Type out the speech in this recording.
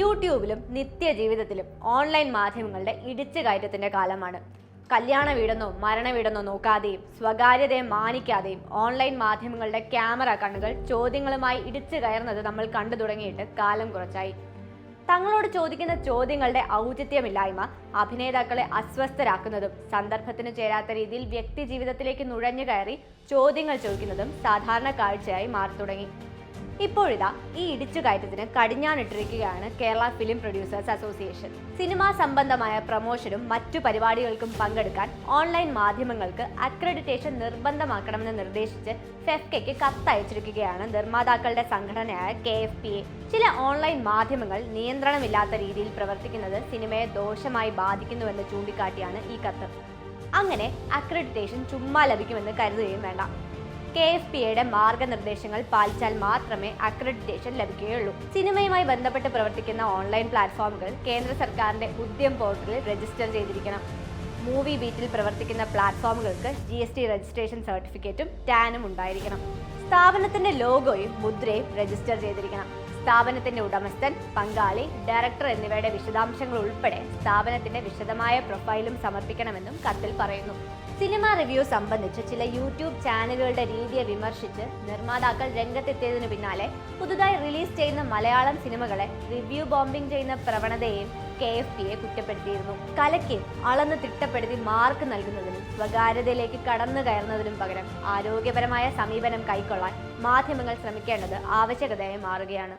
യൂട്യൂബിലും നിത്യജീവിതത്തിലും ഓൺലൈൻ മാധ്യമങ്ങളുടെ ഇടിച്ചു കയറ്റത്തിന്റെ കാലമാണ്. കല്യാണ വീടെന്നോ മരണ വീടെന്നോ നോക്കാതെയും സ്വകാര്യതയെ മാനിക്കാതെയും ഓൺലൈൻ മാധ്യമങ്ങളുടെ ക്യാമറ കണ്ണുകൾ ചോദ്യങ്ങളുമായി ഇടിച്ചു കയറുന്നത് നമ്മൾ കണ്ടു തുടങ്ങിയിട്ട് കാലം കുറച്ചായി. തങ്ങളോട് ചോദിക്കുന്ന ചോദ്യങ്ങളുടെ ഔചിത്യമില്ലായ്മ അഭിനേതാക്കളെ അസ്വസ്ഥരാക്കുന്നതും സന്ദർഭത്തിന് ചേരാത്ത രീതിയിൽ വ്യക്തി ജീവിതത്തിലേക്ക് നുഴഞ്ഞു കയറി ചോദ്യങ്ങൾ ചോദിക്കുന്നതും സാധാരണ കാഴ്ചയായി മാറി തുടങ്ങി. ഇപ്പോഴിതാ ഈ ഇടിച്ചുകയറ്റത്തിന് കടിഞ്ഞാണിട്ടിരിക്കുകയാണ് Kerala film producers association. Cinema സംബന്ധമായ പ്രമോഷനും മറ്റു പരിപാടികൾക്കും പങ്കെടുക്കാൻ ഓൺലൈൻ മാധ്യമങ്ങൾക്ക് അക്രഡിറ്റേഷൻ നിർബന്ധമാക്കണമെന്ന് നിർദ്ദേശിച്ച് ഫെഫ്കയ്ക്ക് കത്തയച്ചിരിക്കുകയാണ് നിർമ്മാതാക്കളുടെ സംഘടനയായ കെ എഫ് പി എ. ചില ഓൺലൈൻ മാധ്യമങ്ങൾ നിയന്ത്രണമില്ലാത്ത രീതിയിൽ പ്രവർത്തിക്കുന്നത് സിനിമയെ ദോഷമായി ബാധിക്കുന്നുവെന്ന് ചൂണ്ടിക്കാട്ടിയാണ് ഈ കത്ത്. അങ്ങനെ അക്രഡിറ്റേഷൻ ചുമ്മാ ലഭിക്കുമെന്ന് കരുതുകയും വേണ്ട. കെ എഫ് പി എയുടെ മാർഗനിർദ്ദേശങ്ങൾ പാലിച്ചാൽ മാത്രമേ അക്രഡിറ്റേഷൻ ലഭിക്കുകയുള്ളൂ. സിനിമയുമായി ബന്ധപ്പെട്ട് പ്രവർത്തിക്കുന്ന ഓൺലൈൻ പ്ലാറ്റ്ഫോമുകൾ കേന്ദ്ര സർക്കാരിന്റെ ഉദ്യം പോർട്ടലിൽ രജിസ്റ്റർ ചെയ്തിരിക്കണം. മൂവി ബീറ്റിൽ പ്രവർത്തിക്കുന്ന പ്ലാറ്റ്ഫോമുകൾക്ക് ജി എസ് ടി രജിസ്ട്രേഷൻ സർട്ടിഫിക്കറ്റും ടാനും ഉണ്ടായിരിക്കണം. സ്ഥാപനത്തിന്റെ ലോഗോയും മുദ്രയും രജിസ്റ്റർ ചെയ്തിരിക്കണം. സ്ഥാപനത്തിന്റെ ഉടമസ്ഥൻ പങ്കാളി ഡയറക്ടർ എന്നിവയുടെ വിശദാംശങ്ങൾ ഉൾപ്പെടെ സ്ഥാപനത്തിന്റെ വിശദമായ പ്രൊഫൈലും സമർപ്പിക്കണമെന്നും കത്തിൽ പറയുന്നു. സിനിമ റിവ്യൂ സംബന്ധിച്ച് ചില യൂട്യൂബ് ചാനലുകളുടെ രീതിയെ വിമർശിച്ച് നിർമ്മാതാക്കൾ രംഗത്തെത്തിയതിനു പിന്നാലെ പുതുതായി റിലീസ് ചെയ്യുന്ന മലയാളം സിനിമകളെ റിവ്യൂ ബോംബിംഗ് ചെയ്യുന്ന പ്രവണതയെയും കെ എഫ് പിയെ കുറ്റപ്പെടുത്തിയിരുന്നു. കലയ്ക്ക് അളന്ന് തിട്ടപ്പെടുത്തി മാർക്ക് നൽകുന്നതിനും സ്വകാര്യതയിലേക്ക് കടന്നു കയറുന്നതിനും പകരം ആരോഗ്യപരമായ സമീപനം കൈക്കൊള്ളാൻ മാധ്യമങ്ങൾ ശ്രമിക്കേണ്ടത് ആവശ്യകതയായി മാറുകയാണ്.